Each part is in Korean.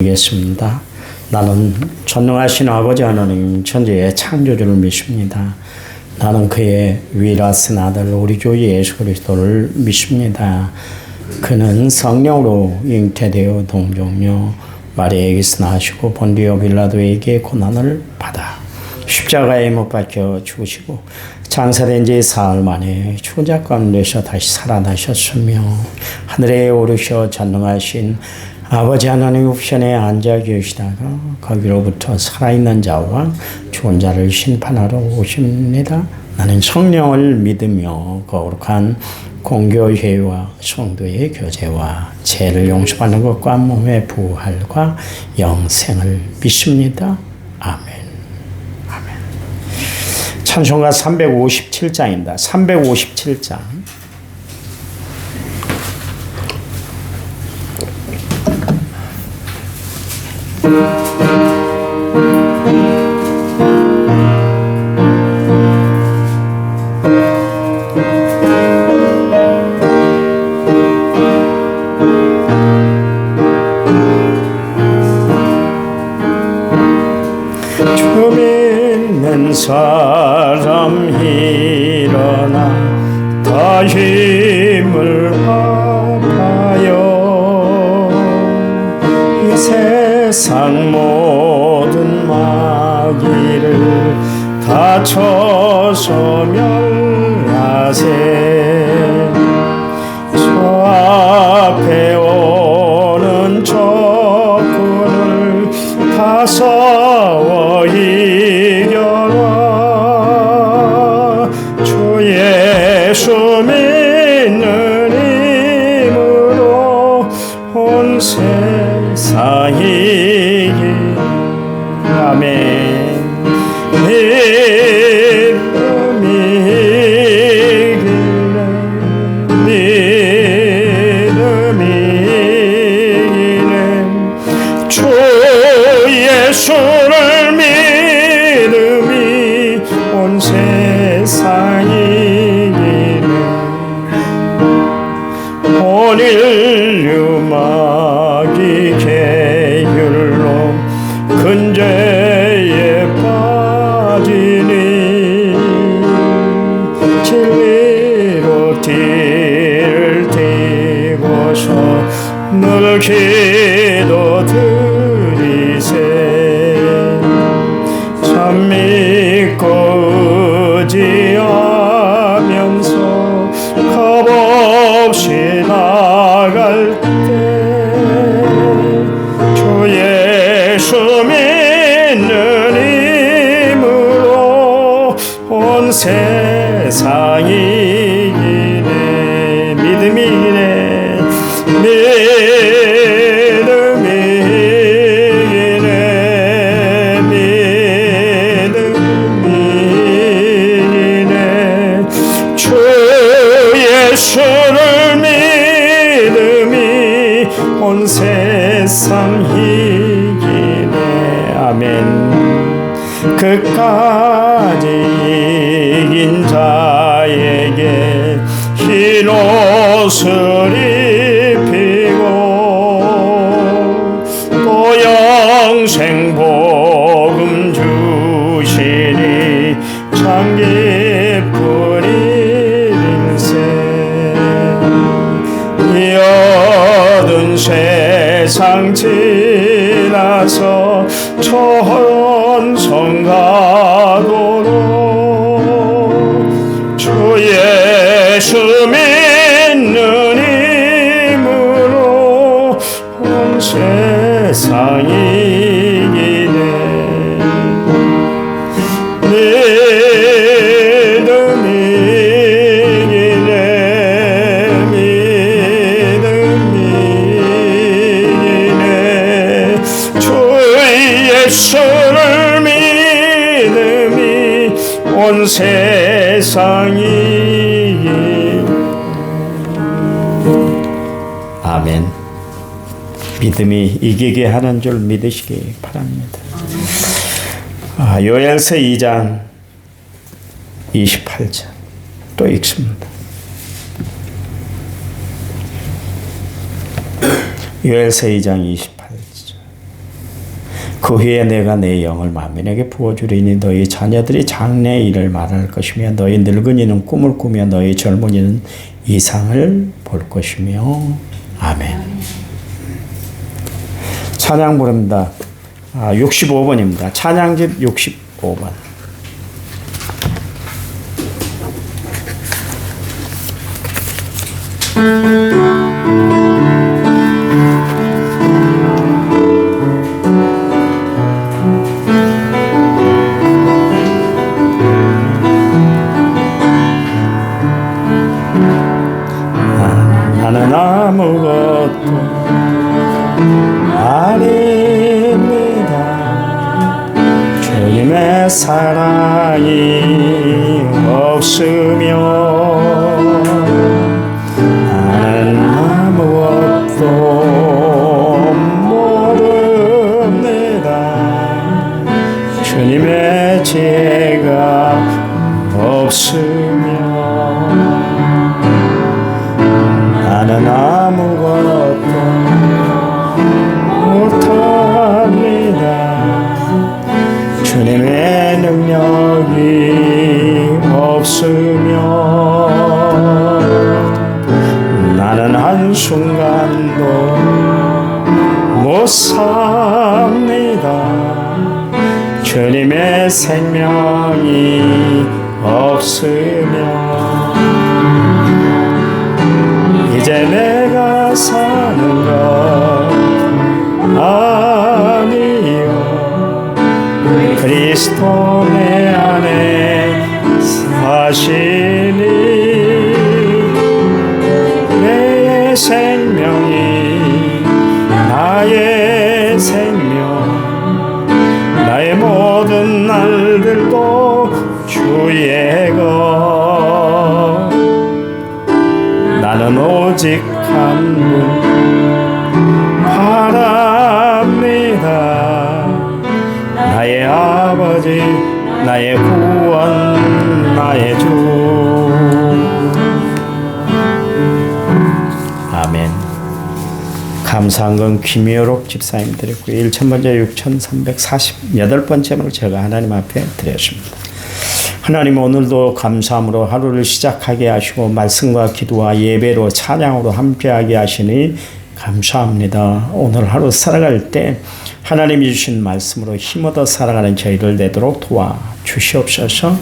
드리겠습니다. 나는 전능하신 아버지 하나님 천지의 창조주를 믿습니다. 나는 그의 위라스 아들 우리 주 예수 그리스도를 믿습니다. 그는 성령으로 잉태되어 동정녀 마리아에게서 나시고 본디오 빌라도에게 고난을 받아 십자가에 못 박혀 죽으시고 장사된 지 사흘 만에 추자 가운데서 다시 살아나셨으며 하늘에 오르셔 전능하신 아버지 하나님 우편에 앉아 계시다가 거기로부터 살아있는 자와 죽은 자를 심판하러 오십니다. 나는 성령을 믿으며 거룩한 공교회와 성도의 교제와 죄를 용서받는 것과 몸의 부활과 영생을 믿습니다. 아멘. 아멘. 찬송가 357장입니다. 357장. 주 세상 모든 마귀를 다쳐 빠지니 진리로 늘 기도 온 세상 이기네. 아멘. 끝까지 이긴 자에게 흰 옷을 지나서 천 믿음이 이기게 하는 줄 믿으시기 바랍니다 아, 요엘서 2장 28절 또 읽습니다. 요엘서 2장 28절 그 후에 내가 내 영을 만민에게 부어주리니 너희 자녀들이 장래 일을 말할 것이며 너희 늙은이는 꿈을 꾸며 너희 젊은이는 이상을 볼 것이며 아멘. 찬양 부릅니다. 아, 65번입니다. 찬양집 65번. 나 사랑이 없으면 나는 아무것도 모릅니다. 주님의 지혜가 없으 생명이 없으면 이제 내가 사는 것 아니요. 그리스도 내 안에 사시니 내 생명 나는 오직 한 분 바랍니다. 나의 아버지 나의 구원 나의 주 아멘. 감사한 건 김여록 집사님 드렸고 1천 번째 6348번째로 제가 하나님 앞에 드렸습니다 하나님 오늘도 감사함으로 하루를 시작하게 하시고 말씀과 기도와 예배로 찬양으로 함께하게 하시니 감사합니다. 오늘 하루 살아갈 때 하나님이 주신 말씀으로 힘 얻어 살아가는 저희를 되도록 도와 주시옵소서.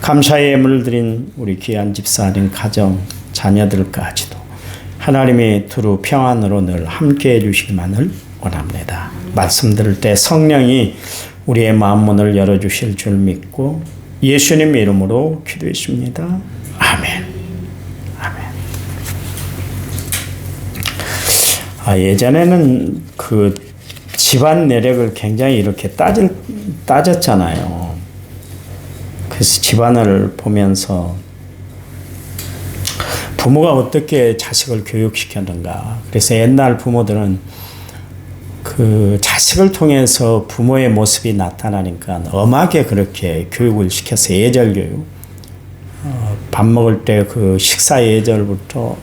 감사의 예물을 드린 우리 귀한 집사님 가정 자녀들까지도 하나님의 두루 평안으로 늘 함께해 주시기만을 원합니다. 말씀 들을 때 성령이 우리의 마음 문을 열어 주실 줄 믿고 예수님 이름으로 기도했습니다. 아멘. 아멘. 아, 예전에는 그 집안 내력을 굉장히 이렇게 따질, 따졌잖아요. 그래서 집안을 보면서 부모가 어떻게 자식을 교육시켰는가. 그래서 옛날 부모들은 그 자식을 통해서 부모의 모습이 나타나니까 엄하게 그렇게 교육을 시켰어요. 예절 교육. 어, 밥 먹을 때 그 식사 예절부터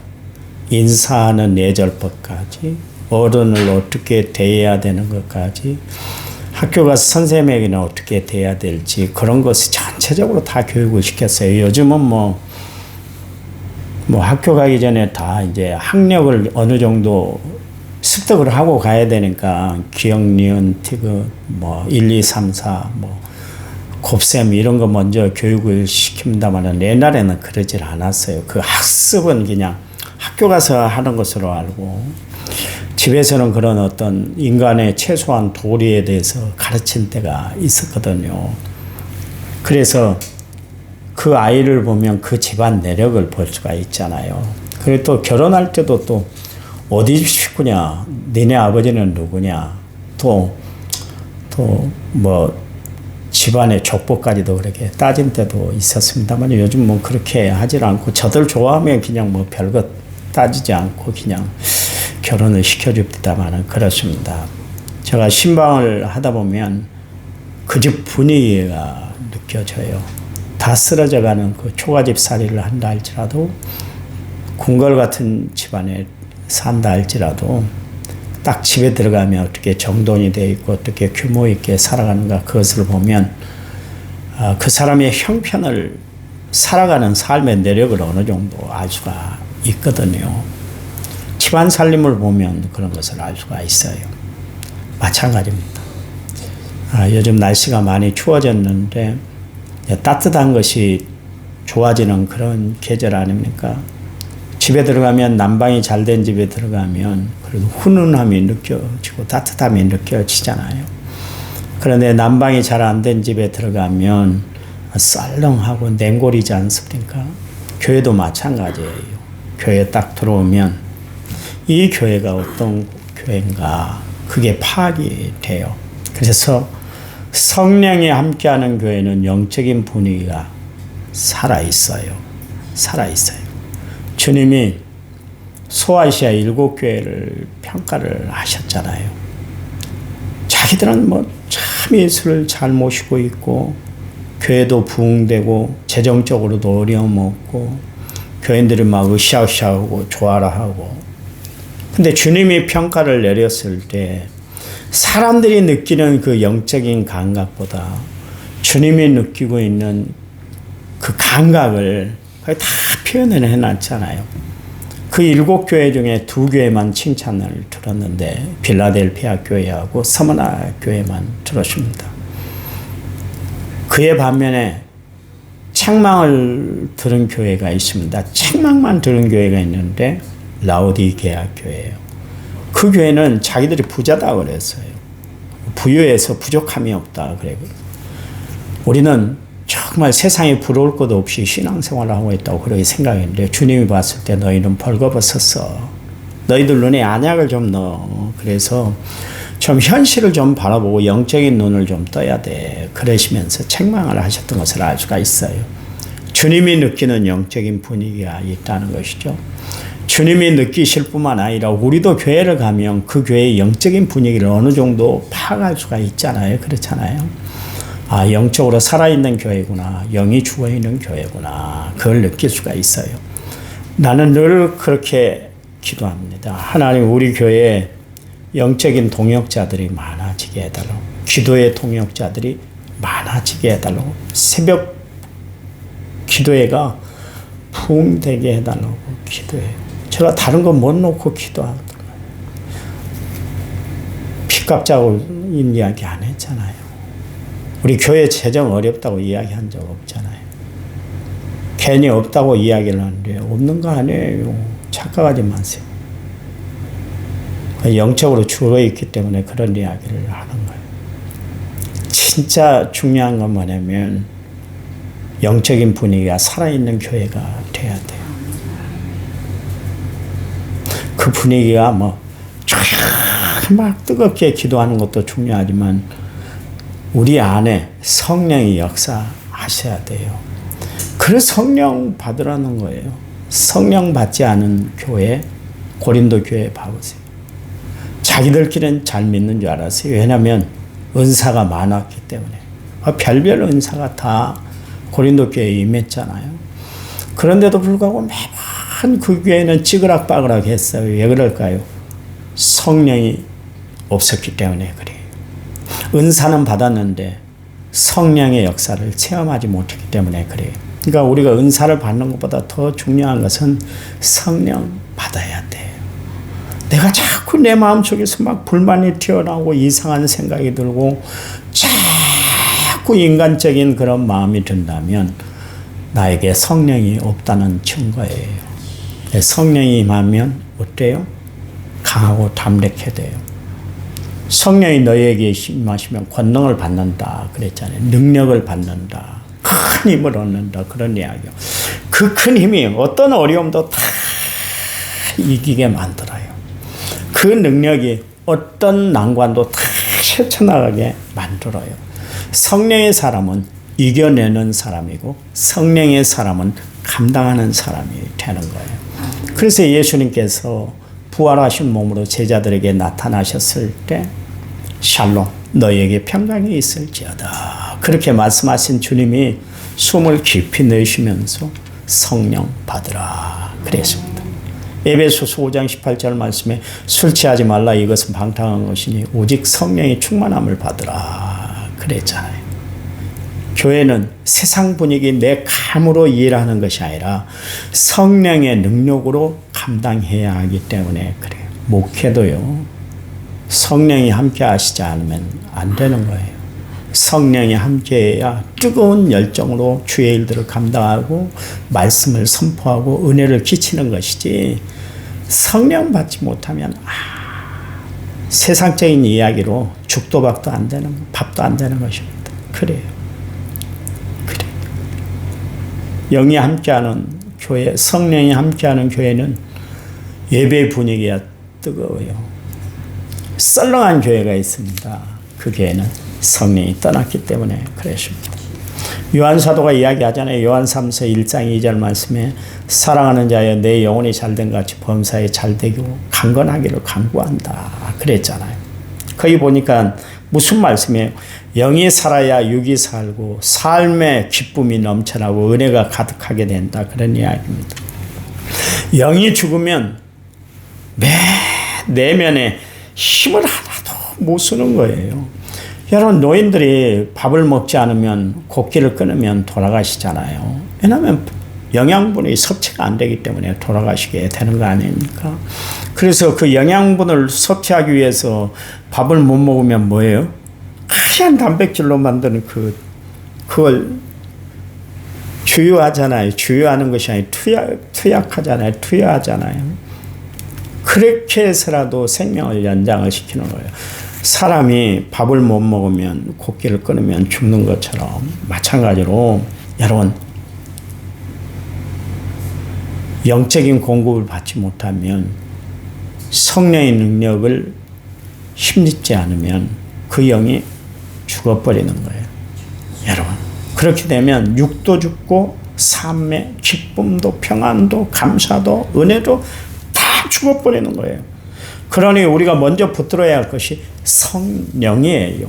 인사하는 예절법까지 어른을 어떻게 대해야 되는 것까지 학교 가서 선생님에게는 어떻게 대해야 될지 그런 것을 전체적으로 다 교육을 시켰어요. 요즘은 뭐, 뭐 학교 가기 전에 다 이제 학력을 어느 정도 습득을 하고 가야 되니까 기억, 니은, 티그, 뭐, 1, 2, 3, 4, 뭐, 곱셈 이런 거 먼저 교육을 시킵니다만 옛날에는 그러질 않았어요. 그 학습은 그냥 학교 가서 하는 것으로 알고 집에서는 그런 어떤 인간의 최소한 도리에 대해서 가르친 때가 있었거든요. 그래서 그 아이를 보면 그 집안 내력을 볼 수가 있잖아요. 그리고 또 결혼할 때도 또 어디 식구냐, 니네 아버지는 누구냐, 또, 또, 뭐, 집안의 족보까지도 그렇게 따진 때도 있었습니다만 요즘 뭐 그렇게 하질 않고 저들 좋아하면 그냥 뭐 별것 따지지 않고 그냥 결혼을 시켜줍니다만은 그렇습니다. 제가 신방을 하다 보면 그 집 분위기가 느껴져요. 다 쓰러져 가는 그 초가집 살이를 한다 할지라도 궁궐 같은 집안에 산다 할지라도 딱 집에 들어가면 어떻게 정돈이 되어 있고 어떻게 규모 있게 살아가는가 그것을 보면 아, 그 사람의 형편을 살아가는 삶의 내력을 어느 정도 알 수가 있거든요. 집안 살림을 보면 그런 것을 알 수가 있어요. 마찬가지입니다. 아, 요즘 날씨가 많이 추워졌는데 따뜻한 것이 좋아지는 그런 계절 아닙니까? 집에 들어가면 난방이 잘 된 집에 들어가면 그래도 훈훈함이 느껴지고 따뜻함이 느껴지잖아요. 그런데 난방이 잘 안 된 집에 들어가면 썰렁하고 냉골이지 않습니까? 교회도 마찬가지예요. 교회 딱 들어오면 이 교회가 어떤 교회인가 그게 파악이 돼요. 그래서 성령이 함께하는 교회는 영적인 분위기가 살아 있어요. 살아 있어요. 주님이 소아시아 일곱 교회를 평가를 하셨잖아요. 자기들은 뭐 참 예수를 잘 모시고 있고 교회도 부흥되고 재정적으로도 어려움 없고 교인들이 막 으쌰으쌰하고 좋아라 하고 근데 주님이 평가를 내렸을 때 사람들이 느끼는 그 영적인 감각보다 주님이 느끼고 있는 그 감각을 다 표현을 해놨잖아요. 그 일곱 교회 중에 두 교회만 칭찬을 들었는데 빌라델피아 교회하고 서머나 교회만 들었습니다. 그의 반면에 책망을 들은 교회가 있습니다. 책망만 들은 교회가 있는데 라오디게아 교회예요. 그 교회는 자기들이 부자다 그랬어요. 부유해서 부족함이 없다 그래. 우리는 정말 세상에 부러울 것 없이 신앙생활을 하고 있다고 그렇게 생각했는데 주님이 봤을 때 너희는 벌거벗었어. 너희들 눈에 안약을 좀 넣어. 그래서 좀 현실을 좀 바라보고 영적인 눈을 좀 떠야 돼. 그러시면서 책망을 하셨던 것을 알 수가 있어요. 주님이 느끼는 영적인 분위기가 있다는 것이죠. 주님이 느끼실 뿐만 아니라 우리도 교회를 가면 그 교회의 영적인 분위기를 어느 정도 파악할 수가 있잖아요. 그렇잖아요. 아, 영적으로 살아있는 교회구나. 영이 죽어있는 교회구나. 그걸 느낄 수가 있어요. 나는 늘 그렇게 기도합니다. 하나님, 우리 교회에 영적인 동역자들이 많아지게 해달라고. 기도의 동역자들이 많아지게 해달라고. 새벽 기도회가 부흥되게 해달라고 기도해요. 제가 다른 거 못 놓고 기도하거든요. 피값자고 이야기 안 했잖아요. 우리 교회 재정 어렵다고 이야기한 적 없잖아요. 괜히 없다고 이야기를 하는데 없는 거 아니에요. 착각하지 마세요. 영적으로 죽어 있기 때문에 그런 이야기를 하는 거예요. 진짜 중요한 건 뭐냐면 영적인 분위기가 살아있는 교회가 돼야 돼요. 그 분위기가 뭐, 막 뜨겁게 기도하는 것도 중요하지만, 우리 안에 성령이 역사하셔야 돼요. 그래서 성령 받으라는 거예요. 성령 받지 않은 교회, 고린도 교회 봐보세요. 자기들끼리는 잘 믿는 줄 알았어요. 왜냐하면 은사가 많았기 때문에. 아, 별별 은사가 다 고린도 교회에 임했잖아요. 그런데도 불구하고 매번 그 교회는 찌그락빠그락 했어요. 왜 그럴까요? 성령이 없었기 때문에 그래요. 은사는 받았는데 성령의 역사를 체험하지 못했기 때문에 그래요. 그러니까 우리가 은사를 받는 것보다 더 중요한 것은 성령 받아야 돼요. 내가 자꾸 내 마음속에서 막 불만이 튀어나오고 이상한 생각이 들고 자꾸 인간적인 그런 마음이 든다면 나에게 성령이 없다는 증거예요. 성령이 임하면 어때요? 강하고 담백해 돼요. 성령이 너희에게 임하시면 권능을 받는다 그랬잖아요. 능력을 받는다. 큰 힘을 얻는다. 그런 이야기요. 그 큰 힘이 어떤 어려움도 다 이기게 만들어요. 그 능력이 어떤 난관도 다 헤쳐나가게 만들어요. 성령의 사람은 이겨내는 사람이고 성령의 사람은 감당하는 사람이 되는 거예요. 그래서 예수님께서 부활하신 몸으로 제자들에게 나타나셨을 때 샬롬 너에게 평강이 있을지어다 그렇게 말씀하신 주님이 숨을 깊이 내쉬면서 성령 받으라 그랬습니다. 에베소서 5장 18절 말씀에 술 취하지 말라 이것은 방탕한 것이니 오직 성령의 충만함을 받으라 그랬잖아요. 교회는 세상 분위기 내 감으로 이해하는 것이 아니라 성령의 능력으로 감당해야 하기 때문에 그래요. 목회도요. 성령이 함께 하시지 않으면 안 되는 거예요. 성령이 함께해야 뜨거운 열정으로 주의 일들을 감당하고 말씀을 선포하고 은혜를 끼치는 것이지 성령 받지 못하면 아, 세상적인 이야기로 죽도 밥도 안 되는 밥도 안 되는 것입니다. 그래요. 그래. 영이 함께하는 교회, 성령이 함께하는 교회는 예배 분위기가 뜨거워요. 썰렁한 교회가 있습니다. 그 교회는 성령이 떠났기 때문에 그랬습니다. 요한 사도가 이야기하잖아요. 요한 3서 1장 2절 말씀에 사랑하는 자여 내 영혼이 잘된 같이 범사에 잘되고 강건하기를 간구한다. 그랬잖아요. 거기 보니까 무슨 말씀이에요? 영이 살아야 육이 살고 삶의 기쁨이 넘쳐나고 은혜가 가득하게 된다. 그런 이야기입니다. 영이 죽으면 매 내면에 힘을 하나도 못 쓰는 거예요. 여러분 노인들이 밥을 먹지 않으면 곡기를 끊으면 돌아가시잖아요. 왜냐하면 영양분이 섭취가 안 되기 때문에 돌아가시게 되는 거 아닙니까? 그래서 그 영양분을 섭취하기 위해서 밥을 못 먹으면 뭐예요? 하얀 단백질로 만드는 그 그걸 주유하잖아요. 주유하는 것이 아니라 투약 투약하잖아요. 투여하잖아요. 그렇게 해서라도 생명을 연장을 시키는 거예요. 사람이 밥을 못 먹으면 곡기를 끊으면 죽는 것처럼 마찬가지로 여러분 영적인 공급을 받지 못하면 성령의 능력을 힘입지 않으면 그 영이 죽어버리는 거예요. 여러분 그렇게 되면 육도 죽고 삶의 기쁨도 평안도 감사도 은혜도 다 죽어버리는 거예요. 그러니 우리가 먼저 붙들어야 할 것이 성령이에요.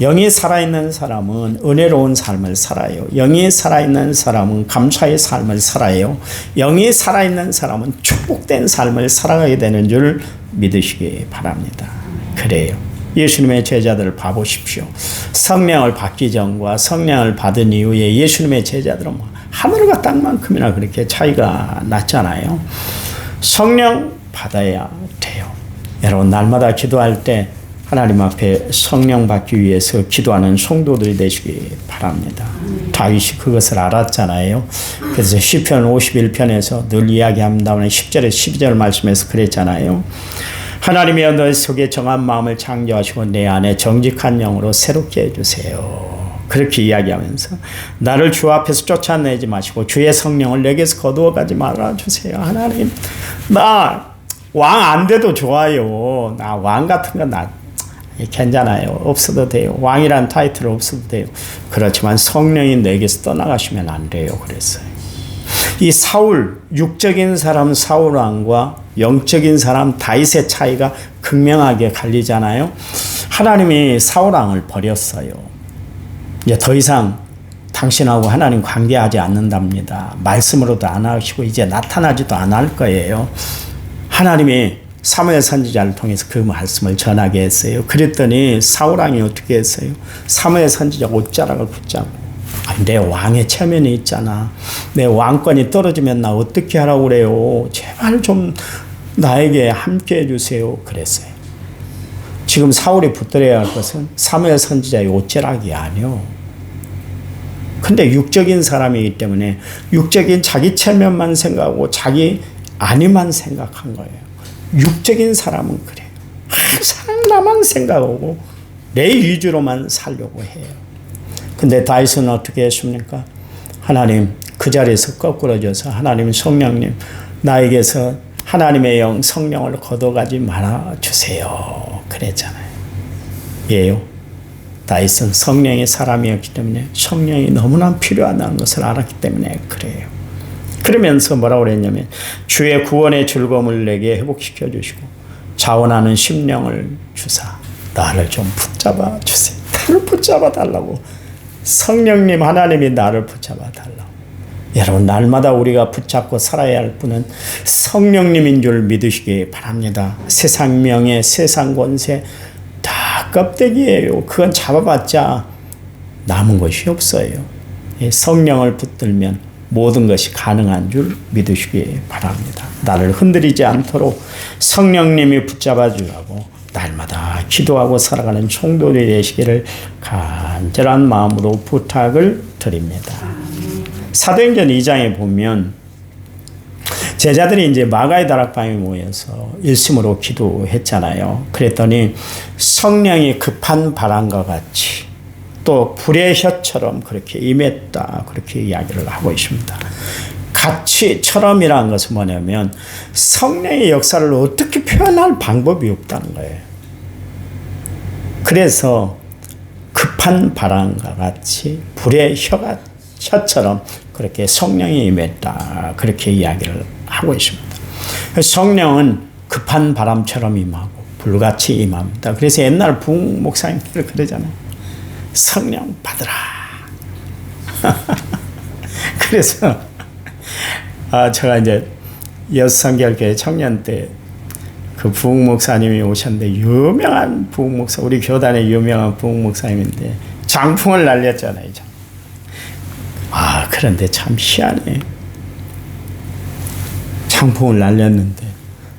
영이 살아있는 사람은 은혜로운 삶을 살아요. 영이 살아있는 사람은 감사의 삶을 살아요. 영이 살아있는 사람은 축복된 삶을 살아가게 되는 줄 믿으시기 바랍니다. 그래요. 예수님의 제자들을 봐보십시오. 성령을 받기 전과 성령을 받은 이후에 예수님의 제자들은 뭐 하늘과 땅만큼이나 그렇게 차이가 났잖아요. 성령 받아야 돼요. 여러분 날마다 기도할 때 하나님 앞에 성령 받기 위해서 기도하는 성도들이 되시기 바랍니다. 다윗이 그것을 알았잖아요. 그래서 시편 51편에서 늘 이야기합니다만 10절에 12절 말씀에서 그랬잖아요. 하나님이여 너 속에 정한 마음을 창조하시고 내 안에 정직한 영으로 새롭게 해주세요. 그렇게 이야기하면서 나를 주 앞에서 쫓아내지 마시고 주의 성령을 내게서 거두어 가지 말아 주세요. 하나님 나 왕 안 돼도 좋아요. 나 왕 같은 거나 괜찮아요. 없어도 돼요. 왕이란 타이틀 없어도 돼요. 그렇지만 성령이 내게서 떠나가시면 안 돼요. 그랬어요. 이 사울 육적인 사람 사울 왕과 영적인 사람 다윗의 차이가 극명하게 갈리잖아요. 하나님이 사울 왕을 버렸어요. 이제 더 이상 당신하고 하나님 관계하지 않는답니다. 말씀으로도 안 하시고 이제 나타나지도 않을 거예요. 하나님이 사무엘 선지자를 통해서 그 말씀을 전하게 했어요. 그랬더니 사울 왕이 어떻게 했어요? 사무엘 선지자가 옷자락을 붙잡고 내 왕의 체면이 있잖아. 내 왕권이 떨어지면 나 어떻게 하라고 그래요? 제발 좀 나에게 함께 해주세요. 그랬어요. 지금 사울이 붙들어야 할 것은 사무엘 선지자의 옷자락이 아니요. 근데 육적인 사람이기 때문에 육적인 자기 체면만 생각하고 자기 안위만 생각한 거예요. 육적인 사람은 그래요. 항상 나만 생각하고 내 위주로만 살려고 해요. 근데 다윗은 어떻게 했습니까? 하나님 그 자리에서 거꾸러져서 하나님 성령님 나에게서 하나님의 영 성령을 걷어가지 말아 주세요. 그랬잖아요. 예요. 다윗은 성령의 사람이었기 때문에 성령이 너무나 필요하다는 것을 알았기 때문에 그래요. 그러면서 뭐라고 그랬냐면 주의 구원의 즐거움을 내게 회복시켜 주시고 자원하는 심령을 주사 나를 좀 붙잡아 주세요. 나를 붙잡아 달라고 성령님 하나님이 나를 붙잡아 달라고 여러분 날마다 우리가 붙잡고 살아야 할 분은 성령님인 줄 믿으시기 바랍니다. 세상 명예, 세상 권세 다 껍데기예요. 그건 잡아봤자 남은 것이 없어요. 이 성령을 붙들면 모든 것이 가능한 줄 믿으시기 바랍니다. 나를 흔들리지 않도록 성령님이 붙잡아 주라고 날마다 기도하고 살아가는 총독이 되시기를 간절한 마음으로 부탁을 드립니다. 사도행전 2장에 보면 제자들이 이제 마가의 다락방에 모여서 일심으로 기도했잖아요. 그랬더니 성령이 급한 바람과 같이 또 불의 혀처럼 그렇게 임했다. 그렇게 이야기를 하고 있습니다. 같이처럼이라는 것은 뭐냐면 성령의 역사를 어떻게 표현할 방법이 없다는 거예요. 그래서 급한 바람과 같이 불의 혀가 혀처럼 그렇게 성령이 임했다. 그렇게 이야기를 하고 있습니다. 성령은 급한 바람처럼 임하고 불같이 임합니다. 그래서 옛날 부흥 목사님들 그러잖아요. 성령 받으라. 그래서 아 제가 이제 여성결교회 청년 때 그 부흥 목사님이 오셨는데 유명한 부흥 목사 우리 교단의 유명한 부흥 목사님인데 장풍을 날렸잖아요. 아 그런데 참 희한해. 장풍을 날렸는데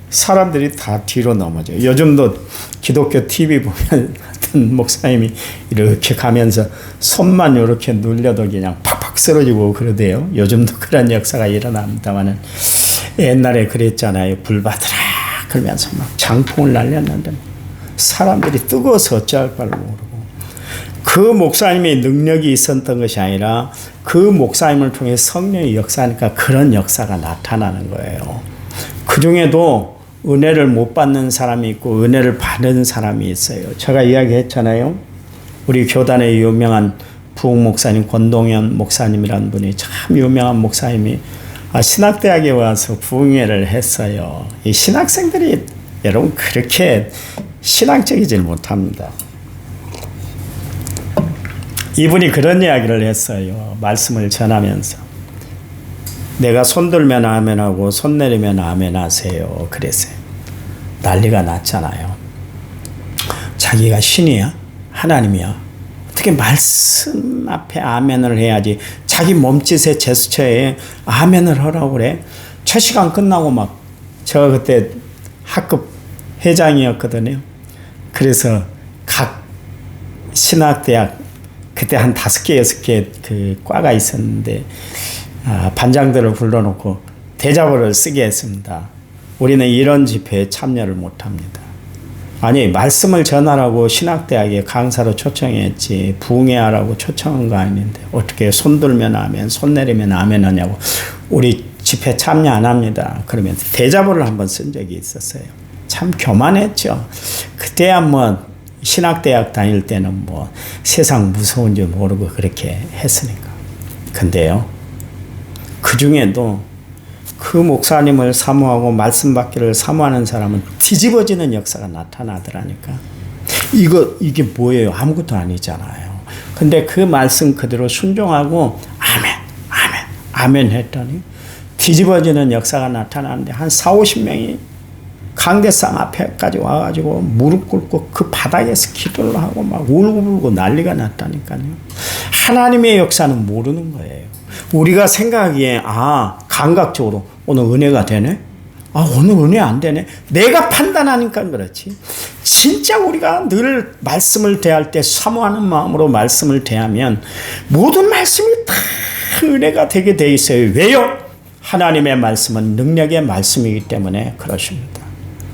사람들이 다 뒤로 넘어져. 요즘도 기독교 TV 보면 어떤 목사님이 이렇게 가면서 손만 이렇게 눌려도 그냥 팍팍 쓰러지고 그러대요. 요즘도 그런 역사가 일어납니다만은 옛날에 그랬잖아요. 불 받으라 그러면서 막 장풍을 날렸는데 사람들이 뜨거워서 어찌할 바를 모르고 그 목사님의 능력이 있었던 것이 아니라 그 목사님을 통해 성령이 역사하니까 그런 역사가 나타나는 거예요. 그 중에도 은혜를 못 받는 사람이 있고 은혜를 받은 사람이 있어요. 제가 이야기했잖아요. 우리 교단의 유명한 부흥 목사님 권동현 목사님이라는 분이 참 유명한 목사님이 아, 신학대학에 와서 부흥회를 했어요. 이 신학생들이 여러분 그렇게 신앙적이질 못합니다. 이분이 그런 이야기를 했어요. 말씀을 전하면서. 내가 손 들면 아멘하고 손 내리면 아멘하세요. 그랬어요. 난리가 났잖아요. 자기가 신이야? 하나님이야? 어떻게 말씀 앞에 아멘을 해야지 자기 몸짓에 제스처에 아멘을 하라고 그래? 첫 시간 끝나고 막 제가 그때 학급 회장이었거든요. 그래서 각 신학대학 그때 한 다섯 개 여섯 개 그 과가 있었는데 아, 반장들을 불러놓고 대자보를 쓰게 했습니다. 우리는 이런 집회에 참여를 못합니다. 아니 말씀을 전하라고 신학대학에 강사로 초청했지 부흥회하라고 초청한 거 아닌데 어떻게 손 들면 아멘 손 내리면 아멘 하냐고 우리 집회 참여 안 합니다. 그러면 대자보를 한번 쓴 적이 있었어요. 참 교만했죠. 그때야 뭐 신학대학 다닐 때는 뭐 세상 무서운 줄 모르고 그렇게 했으니까. 근데요, 그 중에도 그 목사님을 사모하고 말씀 받기를 사모하는 사람은 뒤집어지는 역사가 나타나더라니까. 이거, 이게 뭐예요? 아무것도 아니잖아요. 근데 그 말씀 그대로 순종하고, 아멘, 아멘, 아멘 했더니 뒤집어지는 역사가 나타나는데 한 4, 50명이 강대상 앞에까지 와가지고 무릎 꿇고 그 바닥에서 기도를 하고 막 울고불고 난리가 났다니까요. 하나님의 역사는 모르는 거예요. 우리가 생각하기에 아 감각적으로 오늘 은혜가 되네. 아 오늘 은혜 안 되네. 내가 판단하니까 그렇지. 진짜 우리가 늘 말씀을 대할 때 사모하는 마음으로 말씀을 대하면 모든 말씀이 다 은혜가 되게 돼 있어요. 왜요? 하나님의 말씀은 능력의 말씀이기 때문에 그렇습니다.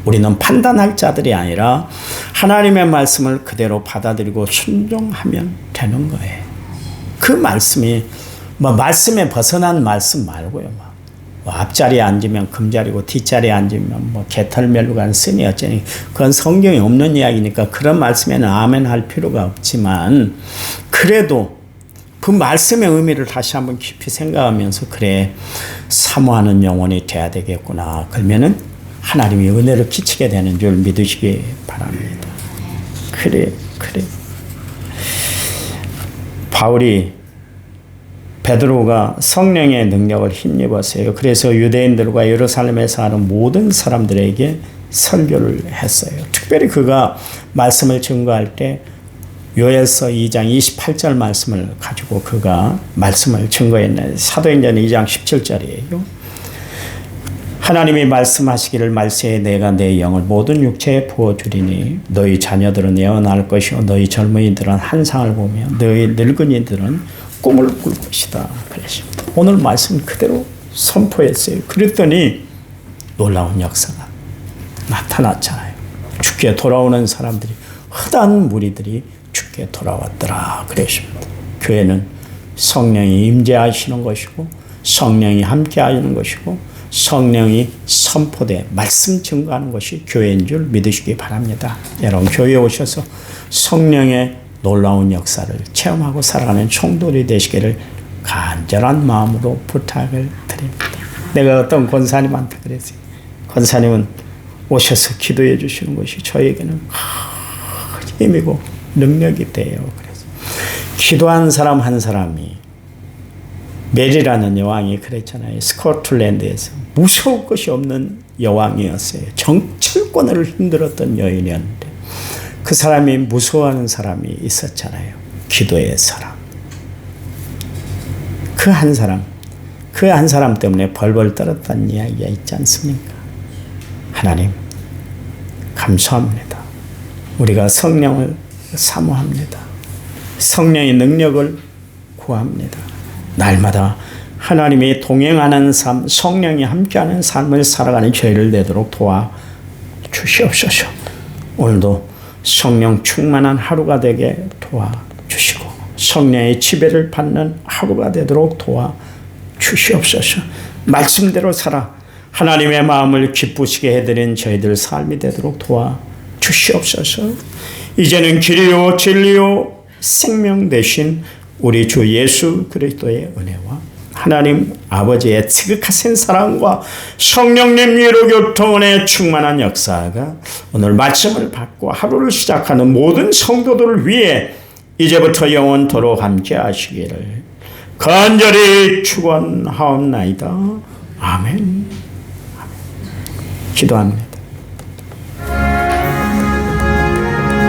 우리는 판단할 자들이 아니라 하나님의 말씀을 그대로 받아들이고 순종하면 되는 거예요. 그 말씀이 뭐 말씀에 벗어난 말씀 말고요. 뭐 앞자리에 앉으면 금자리고 뒷자리에 앉으면 뭐 개털멜로가 쓰니 어쩌니 그건 성경에 없는 이야기니까 그런 말씀에는 아멘 할 필요가 없지만 그래도 그 말씀의 의미를 다시 한번 깊이 생각하면서 그래 사모하는 영혼이 돼야 되겠구나. 그러면은 하나님이 은혜를 끼치게 되는 줄 믿으시기 바랍니다. 그래, 그래. 바울이 베드로가 성령의 능력을 힘입었어요. 그래서 유대인들과 예루살렘에서 하는 모든 사람들에게 설교를 했어요. 특별히 그가 말씀을 증거할 때 요엘서 2장 28절 말씀을 가지고 그가 말씀을 증거했네. 사도행전 2장 17절이에요. 하나님이 말씀하시기를 말세에 내가 내 영을 모든 육체에 부어주리니 너희 자녀들은 예언할 것이요 너희 젊은이들은 한상을 보며 너희 늙은이들은 꿈을 꿀 것이다 그러십니다. 오늘 말씀 그대로 선포했어요. 그랬더니 놀라운 역사가 나타났잖아요. 죽게 돌아오는 사람들이 허다한 무리들이 죽게 돌아왔더라 그러십니다. 교회는 성령이 임재하시는 것이고 성령이 함께하는 것이고 성령이 선포돼 말씀 증거하는 것이 교회인 줄 믿으시기 바랍니다. 여러분 교회에 오셔서 성령의 놀라운 역사를 체험하고 살아가는 총돌이 되시기를 간절한 마음으로 부탁을 드립니다. 내가 어떤 권사님한테 그랬어요. 권사님은 오셔서 기도해 주시는 것이 저에게는 큰 힘이고 능력이 돼요. 그래서 기도한 사람 한 사람이 메리라는 여왕이 그랬잖아요. 스코틀랜드에서 무서울 것이 없는 여왕이었어요. 정치권을 흔들었던 여인이었는데 그 사람이 무서워하는 사람이 있었잖아요. 기도의 사람. 그 한 사람, 그 한 사람 때문에 벌벌 떨었다는 이야기가 있지 않습니까? 하나님, 감사합니다. 우리가 성령을 사모합니다. 성령의 능력을 구합니다. 날마다 하나님이 동행하는 삶, 성령이 함께하는 삶을 살아가는 저희를 되도록 도와 주시옵소서. 오늘도 성령 충만한 하루가 되게 도와 주시고 성령의 지배를 받는 하루가 되도록 도와 주시옵소서. 말씀대로 살아 하나님의 마음을 기쁘시게 해드린 저희들 삶이 되도록 도와 주시옵소서. 이제는 길이요 진리요 생명 되신 우리 주 예수 그리스도의 은혜와 하나님 아버지의 지극하신 사랑과 성령님 위로 교통원의 충만한 역사가 오늘 말씀을 받고 하루를 시작하는 모든 성도들을 위해 이제부터 영원토록 함께 하시기를 간절히 축원하옵나이다. 아멘. 기도합니다.